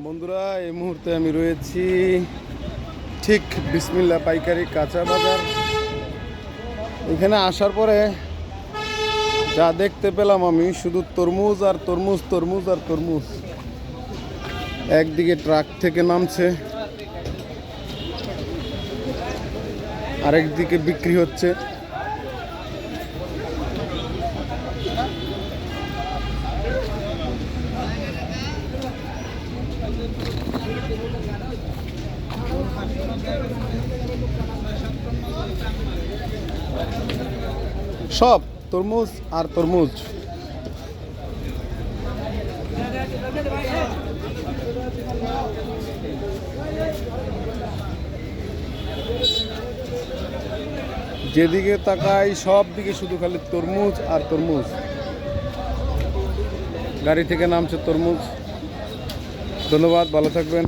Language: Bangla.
বন্ধুরা, এই মুহূর্তে আমি রয়েছি ঠিক বিসমিল্লা পাইকারি কাঁচা বাজার। এখানে আসার পরে যা দেখতে পেলাম আমি, শুধু তরমুজ আর তরমুজ তরমুজ আর তরমুজ। একদিকে ট্রাক থেকে নামছে, আরেকদিকে বিক্রি হচ্ছে। সব, তরমুজ আর তরমুজ। যেদিকে তাকাই, সব দিকে শুধু খালি তরমুজ আর তরমুজ। গাড়ি থেকে নামছে তরমুজ। ধন্যবাদ ভালো থাকবেন।